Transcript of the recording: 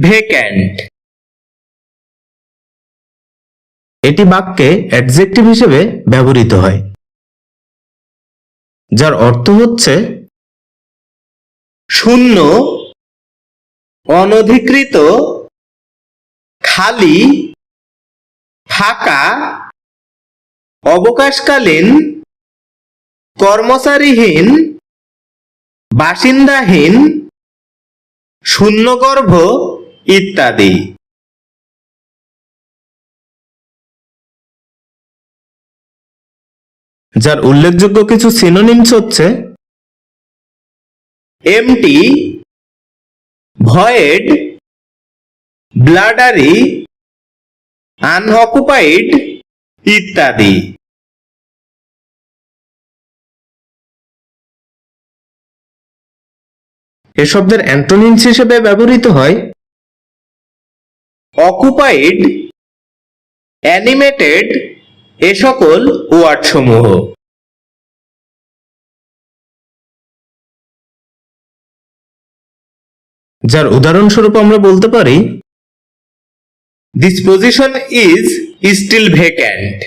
ভেক্যান্ট এটি বাক্যে অ্যাডজেক্টিভ হিসেবে ব্যবহৃত হয়, যার অর্থ হচ্ছে শূন্য, অনধিকৃত, খালি, ফাঁকা, অবকাশকালীন, কর্মচারীহীন, বাসিন্দাহীন, শূন্যগর্ভ ইত্যাদি। যার উল্লেখযোগ্য কিছু সিনোনিমস হচ্ছে এমটি ভয়েড ব্লাডারি আনঅকুপাইড ইত্যাদি। এ শব্দের অ্যান্টোনিমস হিসেবে ব্যবহৃত হয় অকুপাইড, অ্যানিমেটেড এ সকল ওয়ার্ড সমূহ যার উদাহরণস্বরূপ আমরা বলতে পারি this position is still vacant